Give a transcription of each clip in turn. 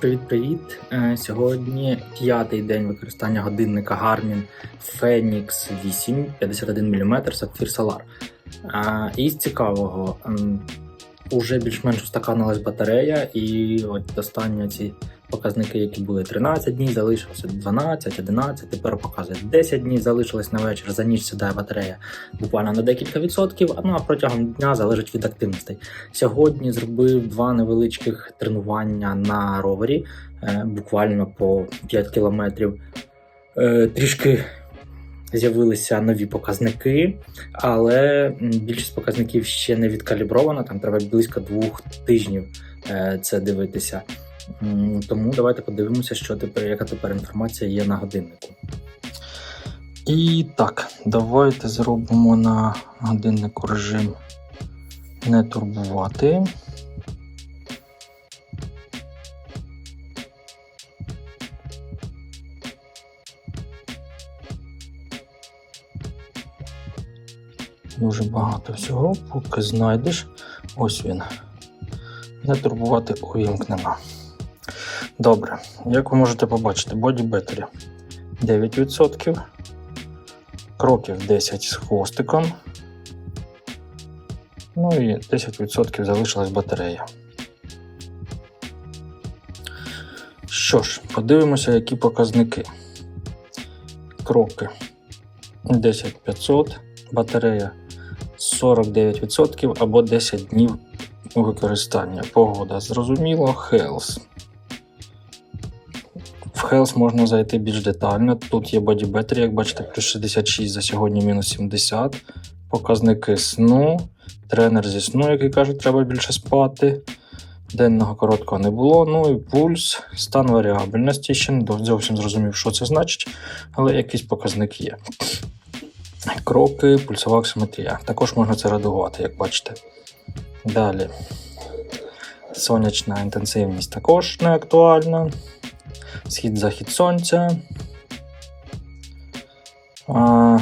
Привіт-привіт! Е, Сьогодні п'ятий день використання годинника Garmin Phoenix 8 51 мм Sapphire Solar. І з цікавого, уже більш-менш устаканилась батарея, і от достання ці показники, які були 13 днів, залишилося 12, 11, тепер показує 10 днів, залишилось на вечір. За ніч сідає батарея буквально на декілька відсотків, а ну а протягом дня залежить від активностей. Сьогодні зробив два невеличких тренування на ровері, е, буквально по 5 кілометрів. Е, Трішки з'явилися нові показники, але більшість показників ще не відкалібровано. Там треба близько двох тижнів е, це дивитися. Тому давайте подивимося, що тепер, яка тепер інформація є на годиннику. І так, давайте зробимо на годиннику режим не турбувати. Дуже багато всього, поки знайдеш. Ось він. Не турбувати увімкнено. Добре, як ви можете побачити, Battery 9%, кроків 10 з хвостиком. Ну і 10% залишилась батарея. Що ж, подивимося, які показники. Кроки 10500, батарея 49% або 10 днів використання. Погода зрозуміло, Health. В Health можна зайти більш детально. Тут є Battery, як бачите, плюс 66 за сьогодні, мінус 70. Показники сну, тренер зі сну, який каже, треба більше спати. Денного короткого не було. Ну і пульс, стан варіабельності. Ще не зовсім зрозумів, що це значить, але якийсь показник є. Кроки, пульсова оксиметрія. Також можна це редагувати, як бачите. Далі. Сонячна інтенсивність також не актуальна. Схід-захід сонця. А,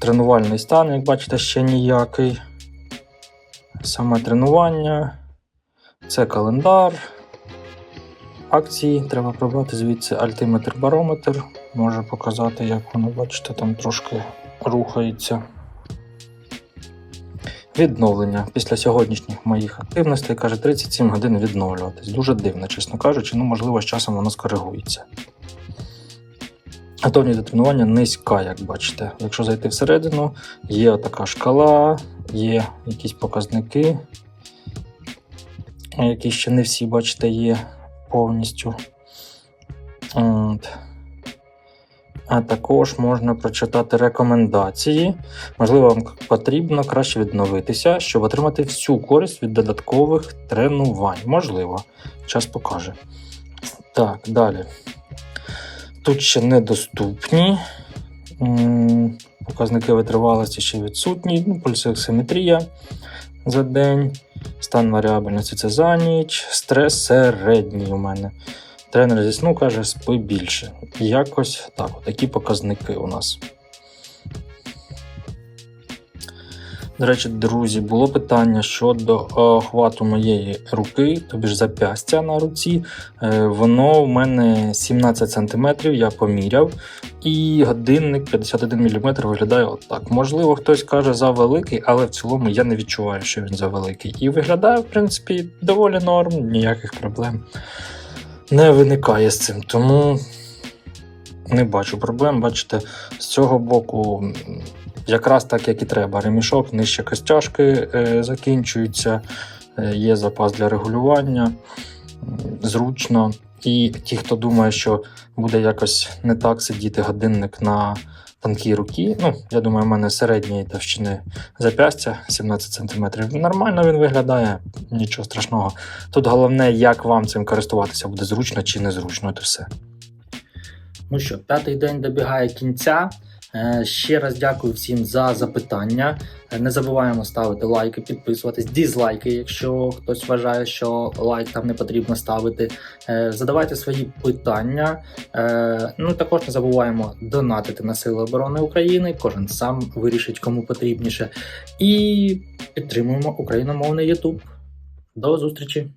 тренувальний стан, як бачите, ще ніякий. Саме тренування. Це календар. Акції треба прибрати звідси альтиметр барометр. Може показати, як воно, бачите, там трошки рухається. Відновлення після сьогоднішніх моїх активностей каже 37 годин відновлюватись. Дуже дивно, чесно кажучи, ну можливо, з часом воно скоригується. Готовність до тренування низька, як бачите. Якщо зайти всередину, є така шкала, є якісь показники, які ще не всі, бачите, є повністю. От. А також можна прочитати рекомендації. Можливо, вам потрібно краще відновитися, щоб отримати всю користь від додаткових тренувань. Можливо, час покаже. Так, далі. Тут ще недоступні. Показники витривалості ще відсутні. Ну, пульсоксиметрія за день. Стан варіабельності це за ніч. Стрес середній у мене. Тренер зі сну каже, спи більше. Якось так, такі показники у нас. До речі, друзі, було питання щодо охвату моєї руки, тобі ж запястя на руці. Е, Воно в мене 17 см, я поміряв, і годинник 51 мм виглядає отак. Можливо, хтось каже за великий, але в цілому я не відчуваю, що він за великий. І виглядає, в принципі, доволі норм, ніяких проблем не виникає з цим. Тому не бачу проблем. Бачите, з цього боку якраз так, як і треба. Ремішок нижче костяшки е, закінчуються, е, є запас для регулювання, зручно. І ті, хто думає, що буде якось не так сидіти годинник на тонкій руки. ну, я думаю, в мене середньої товщини запястя 17 см. Нормально він виглядає, нічого страшного. Тут головне, як вам цим користуватися, буде зручно чи незручно, то все. Ну що, п'ятий день добігає кінця. Е, Ще раз дякую всім за запитання. Е, Не забуваємо ставити лайки, підписуватись, дізлайки, якщо хтось вважає, що лайк там не потрібно ставити. Е, Задавайте свої питання. Ну також не забуваємо донатити на Сили оборони України. Кожен сам вирішить, кому потрібніше. І підтримуємо україномовний YouTube. До зустрічі!